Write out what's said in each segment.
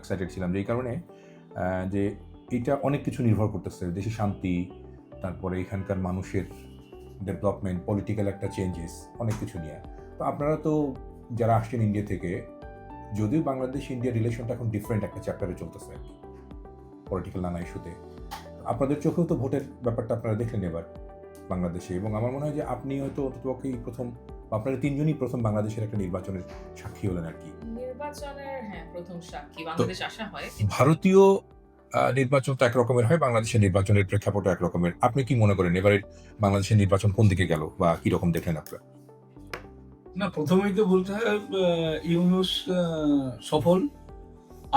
Excited ছিলাম এই কারণে যে এটা অনেক কিছু নির্ভর করতেছে। দেশে শান্তি, তারপরে এখানকার মানুষের ডেভেলপমেন্ট পলিটিক্যাল একটা চেঞ্জেস অনেক কিছু নিয়ে। তো আপনারা তো যারা আসছেন ইন্ডিয়া থেকে, যদিও বাংলাদেশ ইন্ডিয়া রিলেশনটা এখন ডিফারেন্ট একটা চ্যাপ্টারে চলতেছে আর কি পলিটিক্যাল নানা ইস্যুতে আপনাদের চোখেও তো ভোটের ব্যাপারটা আপনারা দেখলেন এবার বাংলাদেশে, এবং আমার মনে হয় যে আপনি হয়তো অন্ততপক্ষেই প্রথম আপনারা তিনজনই প্রথম বাংলাদেশের একটা নির্বাচনের সাক্ষী হলেন আর কি। নির্বাচনের হ্যাঁ প্রথম সাক্ষী বাংলাদেশ আসা হয়। ভারতীয় নির্বাচন তো একরকমের হয় বাংলাদেশের নির্বাচনের প্রেক্ষাপট একরকমের। আপনি কি মনে করেন এবারের বাংলাদেশের নির্বাচন কোন দিকে গেল বা কি রকম দেখলেন আপনারা? না প্রথমেই তো বলতে হয় ইউনুস সফল।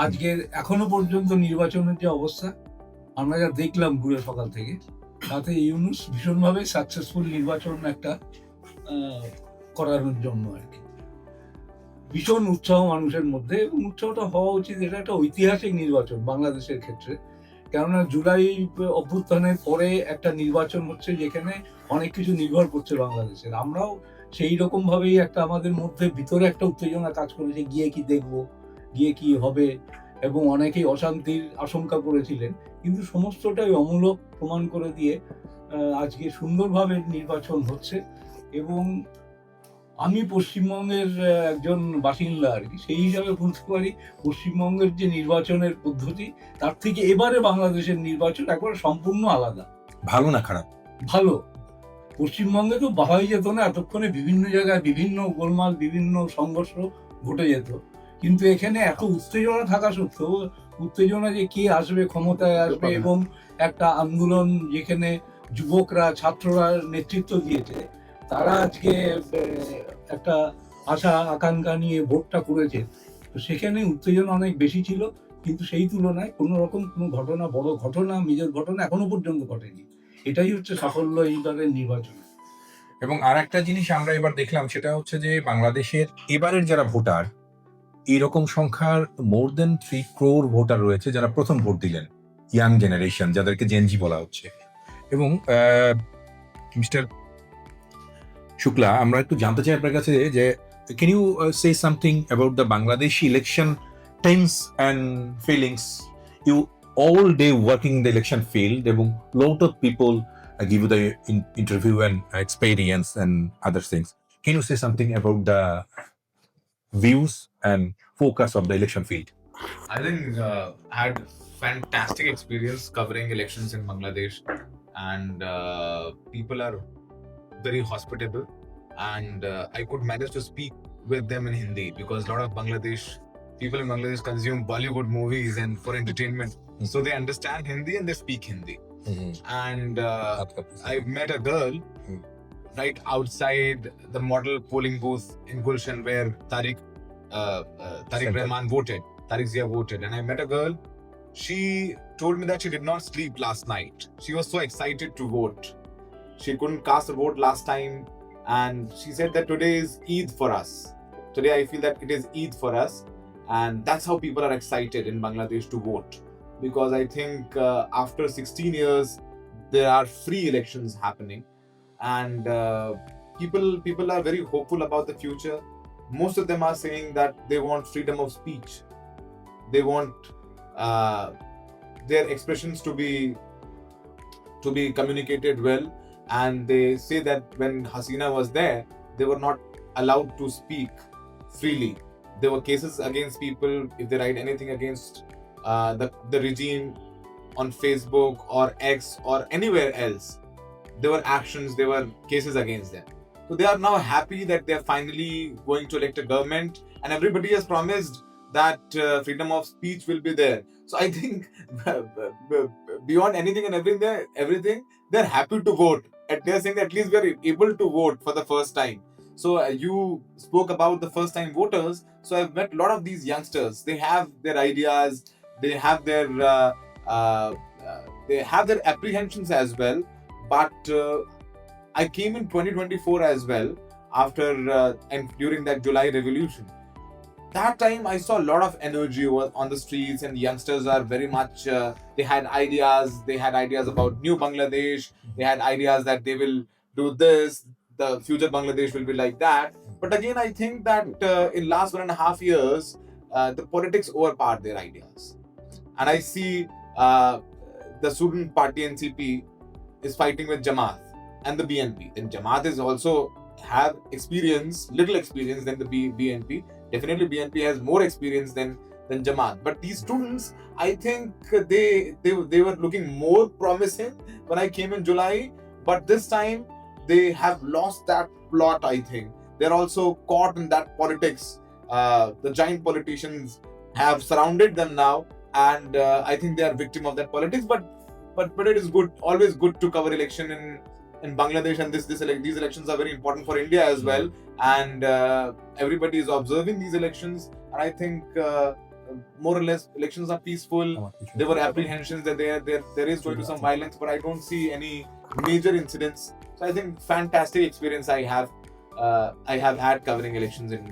আজকের এখনও পর্যন্ত নির্বাচনের যে অবস্থা আমরা যা দেখলাম ঘুরে সকাল থেকে তাতে ইউনুস ভীষণভাবে সাকসেসফুল নির্বাচন একটা করানোর জন্য আর কি। ভীষণ উৎসাহ মানুষের মধ্যে এবং উৎসাহটা হওয়া উচিত, এটা একটা ঐতিহাসিক নির্বাচন বাংলাদেশের ক্ষেত্রে। কেননা জুলাই অভ্যুত্থানের পরে একটা নির্বাচন হচ্ছে যেখানে অনেক কিছু নির্ভর করছে বাংলাদেশের। আমরাও সেই রকম ভাবেই একটা আমাদের মধ্যে ভিতরে একটা উত্তেজনা কাজ করেছে, গিয়ে কি দেখব, গিয়ে কি হবে, এবং অনেকেই অশান্তির আশঙ্কা করেছিলেন। কিন্তু সমস্তটাই অমূলক প্রমাণ করে দিয়ে আজকে সুন্দরভাবে নির্বাচন হচ্ছে এবং আমি পশ্চিমবঙ্গের একজন বাসিন্দা আর কি সেই হিসাবে বলতে পারি পশ্চিমবঙ্গের যে নির্বাচনের পদ্ধতি তার থেকে এবারে বাংলাদেশের নির্বাচন একবার সম্পূর্ণ আলাদা। ভালো না খারাপ? ভালো। পশ্চিমবঙ্গে তো বাহাই যেত না এতক্ষণে বিভিন্ন জায়গায় বিভিন্ন গোলমাল বিভিন্ন সংঘর্ষ ঘটে যেত। কিন্তু এখানে এত উত্তেজনা থাকা সত্ত্বেও উত্তেজনা যে কে আসবে ক্ষমতায় আসবে এবং একটা আন্দোলন যেখানে যুবকরা ছাত্ররা নেতৃত্ব দিয়েছে তারা আজকে একটা আশা, আকাঙ্ক্ষা নিয়ে ভোটটা করেছে। তো সেখানে উত্তেজনা অনেক বেশি ছিল, কিন্তু সেই তুলনায় কোনো রকম কোনো ঘটনা, বড় ঘটনা মেজর ঘটনা এখনও পর্যন্ত ঘটেনি। এটাই হচ্ছে সাফল্য এইবারের নির্বাচন। এবং আর একটা জিনিস আমরা এবার দেখলাম, সেটা হচ্ছে যে বাংলাদেশের এবারের যারা ভোটার, এরকম সংখ্যার more than three crore voter রয়েছে যারা প্রথম ভোট দিলেন ইয়াং জেনারেশন যাদেরকে জেনজি বলা হচ্ছে। এবং মিস্টার শুক্লা আমরা একটু জানতে চাই আপনার কাছে যে can you say something about the Bangladeshi election tense and feelings you all day working the election field এবং lot of people uh, give you the in- interview and experience and other things. Can you say something about the views and focus of the election field? I think uh, I had fantastic experience covering elections in Bangladesh, and uh, people are very hospitable, and uh, I could manage to speak with them in Hindi because a lot of Bangladesh people in Bangladesh consume Bollywood movies and for entertainment, so they understand Hindi and they speak Hindi. And uh, I met a girl Hmm. right outside the model polling booth in Gulshan where Tariq uh, uh, Tariq. Rahman voted. Tariq Zia voted, and I met a girl. She told me that she did not sleep last night. She was so excited to vote. She couldn't cast a vote last time, and she said that today is Eid for us. Today, I feel that it is Eid for us, and that's how people are excited in Bangladesh to vote. Because I think uh, after 16 years, there are free elections happening and uh, people people are very hopeful about the future most of them are saying that they want freedom of speech they want uh, their expressions to be to be communicated well and they say that when hasina was there they were not allowed to speak freely there were cases against people if they write anything against uh, the, the regime on facebook or x or anywhere else there were actions, there were cases against them. So they are now happy that they are finally going to elect a government, and everybody has promised that uh, freedom of speech will be there. So I think beyond anything and everything, everything they're happy to vote, and they're saying that at least we're able to vote for the first time. So uh, you spoke about the first time voters. So I've met a lot of these youngsters. They have their ideas, they have their uh, uh, uh, they have their apprehensions as well but uh, I came in 2024 as well after and during that July revolution. That time I saw a lot of energy on the streets, and youngsters are very much. Uh, they had ideas. They had ideas about new Bangladesh. They had ideas that they will do this. The future Bangladesh will be like that. But again, I think that uh, in last one and a half years, uh, the politics overpowered their ideas. And I see uh, the student party NCP is fighting with Jamaat and the BNP. Then Jamaat is also have experience, little experience than the B- BNP. Definitely BNP has more experience than than Jamaat. But these students, I think they they they were looking more promising when I came in July. But this time they have lost that plot. I think they're also caught in that politics. Uh, the giant politicians have surrounded them now, and uh, I think they are victim of that politics. But but but it is good, always good to cover election in in Bangladesh, and this this ele- these elections are very important for India as well. And uh, everybody is observing these elections, and I think uh, more or less elections are peaceful. There were apprehensions that there there there is going to some violence, but I don't see any major incidents. So I think fantastic experience I have. Uh, I have had covering elections in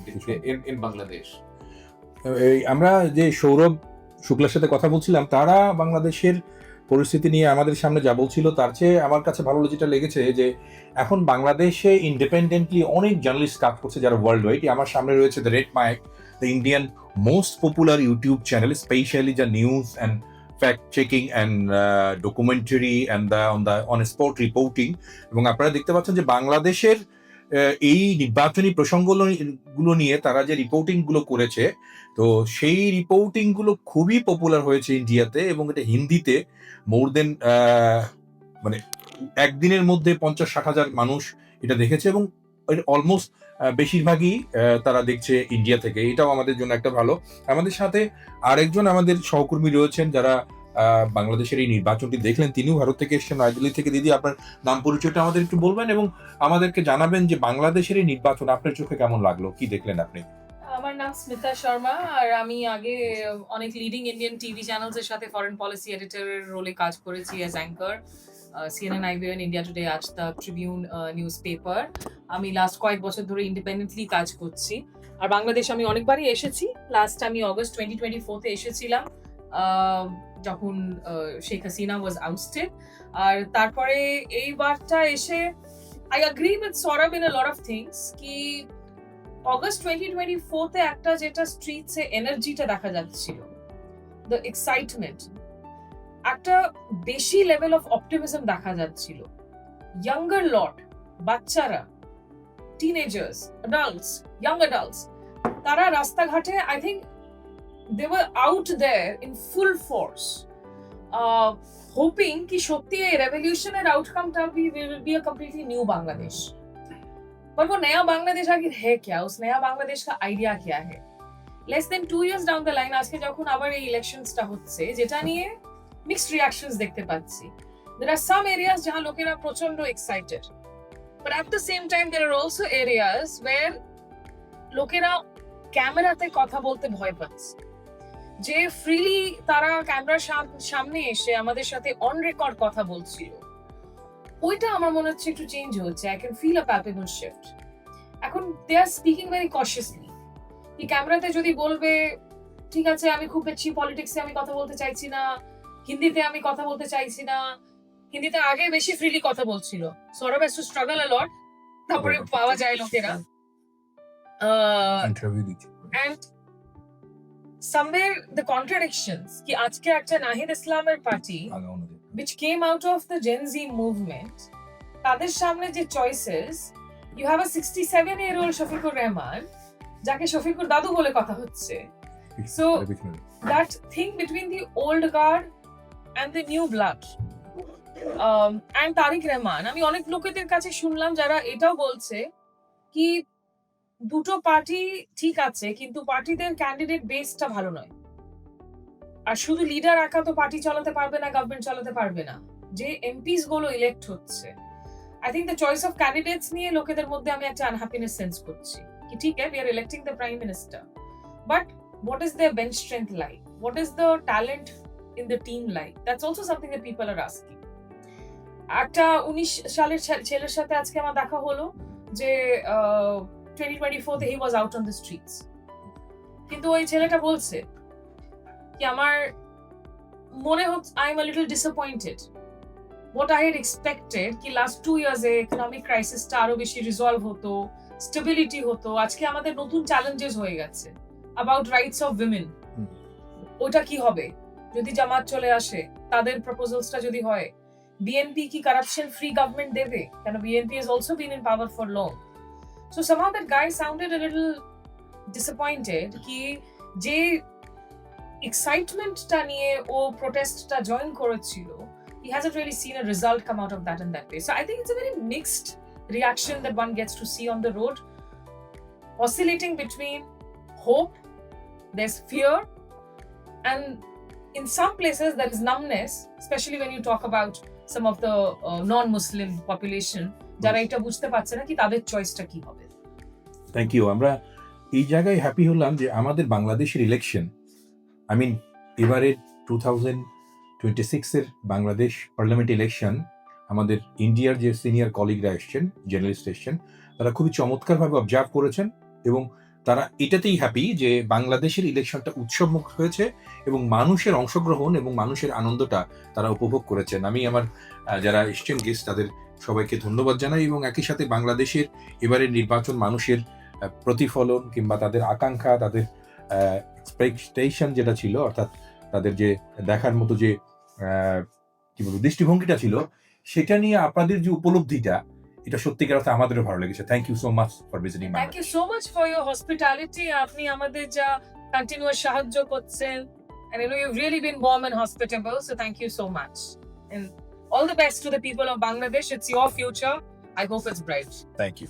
in, in Bangladesh. আমরা যে সৌরভ শুক্লার সাথে কথা বলছিলাম তারা বাংলাদেশের পরিস্থিতি নিয়ে আমাদের সামনে যা বলছিল, তার চেয়ে আমার কাছে ভালো যেটা লেগেছে যে, এখন বাংলাদেশে ইন্ডিপেন্ডেন্টলি অনেক জার্নালিস্ট কাজ করছে যারা ওয়ার্ল্ড ওয়াইড আমার সামনে রয়েছে the red mic the Indian most popular YouTube channel specially যা news and fact checking and documentary and the on the on spot reporting এবং আপনারা দেখতে পাচ্ছেন যে বাংলাদেশের এই নির্বাচনী প্রসঙ্গগুলো গুলো নিয়ে তারা যে রিপোর্টিংগুলো করেছে, তো সেই রিপোর্টিংগুলো খুবই পপুলার হয়েছে ইন্ডিয়াতে এবং এটা হিন্দিতে মোর দেন মানে একদিনের মধ্যে পঞ্চাশ ষাট হাজার মানুষ এটা দেখেছে এবং অলমোস্ট বেশিরভাগই তারা দেখছে ইন্ডিয়া থেকে। এটাও আমাদের জন্য একটা ভালো। আমাদের সাথে আরেকজন আমাদের সহকর্মী রয়েছেন যারা বাংলাদেশের এই নির্বাচনটি দেখলেন, তিনিও ভারত থেকে এসেছেন নয়াদিল্লি থেকে। দিদি, আপনার নাম পরিচয়টা আমাদের একটু বলবেন এবং আমাদেরকে জানাবেন যে বাংলাদেশের এই নির্বাচন আপনার চোখে কেমন লাগল? কি দেখলেন আপনি? আমার নাম স্মিতা শর্মা, আর আমি আগে অনেক লিডিং ইন্ডিয়ান টিভি চ্যানেলস এর সাথে ফরেন পলিসি এডিটরের রোলে কাজ করেছি as anchor CNN IBN India Today Aaj Tak Tribune news paper আমি লাস্ট কয়েক বছর ধরে ইন্ডিপেন্ডেন্টলি কাজ করছি। আর বাংলাদেশ আমি অনেকবারই এসেছি। লাস্ট আমি অগস্ট টোয়েন্টি টোয়েন্টি ফোর্থে এসেছিলাম। যখন শেখ হাসিনা ওয়াজ আউটস্টেড আর তারপরে এই এইবারটা এসে I agree with Sourav in a lot of things কি অগস্ট টোয়েন্টি টোয়েন্টি ফোর্থে একটা যেটা স্ট্রিটসে এনার্জিটা দেখা যাচ্ছিল দ্য এক্সাইটমেন্ট একটা বেশি লেভেল অফ অপটিমিজম দেখা যাচ্ছিল। ইয়াঙ্গার লট বাচ্চারা টিনেজার্স অ্যাডাল্টস ইয়াং অ্যাডাল্টস তারা রাস্তাঘাটে I think they were out there in full force hoping কি সত্যি এই রেভলিউশনের আউটকামটা will be a completely new Bangladesh पर वो नया बांग्लादेश आखिर है क्या उस नया बांग्लादेश का आइडिया क्या है less than two years down the line আজকে যখন আবার এই ইলেকশনসটা হচ্ছে যেটা নিয়ে মিক্সড রিয়াকশনস দেখতে পাচ্ছি দের আর সাম এরিয়াস যাহা লোকেরা প্রচন্ড excited but at the same time there are also areas where লোকেরা ক্যামেরাতে কথা বলতে ভয় পাচ্ছে যে ফ্রিলি তারা ক্যামেরার সামনে এসে আমাদের সাথে অন রেকর্ড কথা বলছিল। ওইটা আমার মনে হচ্ছে একটু চেঞ্জ হচ্ছে। I can feel a palpable shift এখন দে আর স্পিকিং ভেরি কশিয়াসলি কি ক্যামেরাতে যদি বলবে ঠিক আছে আমি খুব বেশি পলিটিক্সে আমি কথা বলতে চাইছি না। হিন্দিতে আমি কথা বলতে চাইছি না। হিন্দিতে আগে বেশি ফ্রিলি কথা বলছিল। Sourav has to struggle a lot তারপরে পাওয়া যায় লোকেরা। ইন্টারভিউ দিচ্ছি। সামওয়্যার দ্য কন্ট্রাডিকশনস কি আজকে একটা নাহিদ ইসলামের party which came out of the Gen Z movement, তাদের সামনে যে choices you have a sixty seven year old Shafiqur Rahman যাকে শফিকুর দাদু বলে কথা হচ্ছে। So- that thing between the old guard and the new blood and Tarique Rahman আমি অনেক লোকেদের কাছে শুনলাম যারা এটাও বলছে কি দুটো পার্টি ঠিক আছে, কিন্তু পার্টিদের ক্যান্ডিডেট বেসটা ভালো নয় আর শুধু লিডার একা তো পার্টি চালাতে পারবে না গভর্নমেন্ট চালাতে পারবে না যে এমপিসগুলো ইলেক্ট হচ্ছে I think the choice of candidates নিয়ে লোকেদের মধ্যে আমি একটা আনহ্যাপিনেস সেন্স করছি কি ঠিক আছে we are electing the prime minister but what is their bench strength like? What is the talent in the team like? That's also something that people are asking. একটা উনিশ সালের ছেলের সাথে আজকে আমার দেখা হলো যে twenty twenty fourth he was out on the streets কিন্তু ওই ছেলেটা বলছে কি আমার মনে হচ্ছে I am a little disappointed what I had expected কি লাস্ট টু ইয়ার্সে ইকোনমিক ক্রাইসিসটা আরও বেশি রিজলভ হতো স্টেবিলিটি হতো আজকে আমাদের নতুন চ্যালেঞ্জেস হয়ে গেছে অ্যাবাউট রাইটস অফ উইমেন ওটা কি হবে? যদি জামাত চলে আসে তাদের প্রপোজালসটা যদি হয় বিএনপি কি কারাপশন ফ্রি গভর্নমেন্ট দেবে? কেন BNP has also been in power for long. so somehow that guy sounded a little disappointed কি যে এক্সাইটমেন্টটা নিয়ে ও প্রোটেস্টটা জয়েন করেছিল he hasn't really seen a result come out of that in that way so i think it's a very mixed reaction that one gets to see on the road oscillating between hope there's fear and in some places there is numbness especially when you talk about some of the uh, non-muslim population যারা এটা বুঝতে পারছে না কি তাদের চয়েসটা কি হবে? Thank you আমরা এই জায়গায় হ্যাপি হলাম যে আমাদের বাংলাদেশের ইলেকশন আই মিন এবারে টু থাউজেন্ড টোয়েন্টি সিক্সের বাংলাদেশ পার্লামেন্ট ইলেকশন আমাদের ইন্ডিয়ার যে সিনিয়র কলিগরা এসছেন জার্নালিস্ট এসছেন, তারা খুবই চমৎকারভাবে অবজার্ভ করেছেন এবং তারা এটাতেই হ্যাপি যে বাংলাদেশের ইলেকশনটা উৎসবমুখ হয়েছে এবং মানুষের অংশগ্রহণ এবং মানুষের আনন্দটা তারা উপভোগ করেছেন। আমি আমার যারা এসছেন গেস্ট তাদের সবাইকে ধন্যবাদ জানাই এবং একই সাথে বাংলাদেশের এবারের নির্বাচন মানুষের প্রতিফলন কিংবা তাদের আকাঙ্ক্ষা তাদের এক্সপেকটেশন যেটা ছিল অর্থাৎ তাদের যে দেখার মতো যে কি বলব দৃষ্টিভঙ্গিটা ছিল সেটা নিয়ে আপনাদের যে উপলব্ধিটা এটা সত্যিকার অর্থে আমাদেরও ভালো লেগেছে। Thank you so much for visiting thank you so much for your hospitality আপনি আমাদের যা কন্টিনিউয়াস সাহায্য করছেন and I know you've really been warm and hospitable so thank you so much. And All the best to the people of Bangladesh. It's your future. I hope it's bright. Thank you.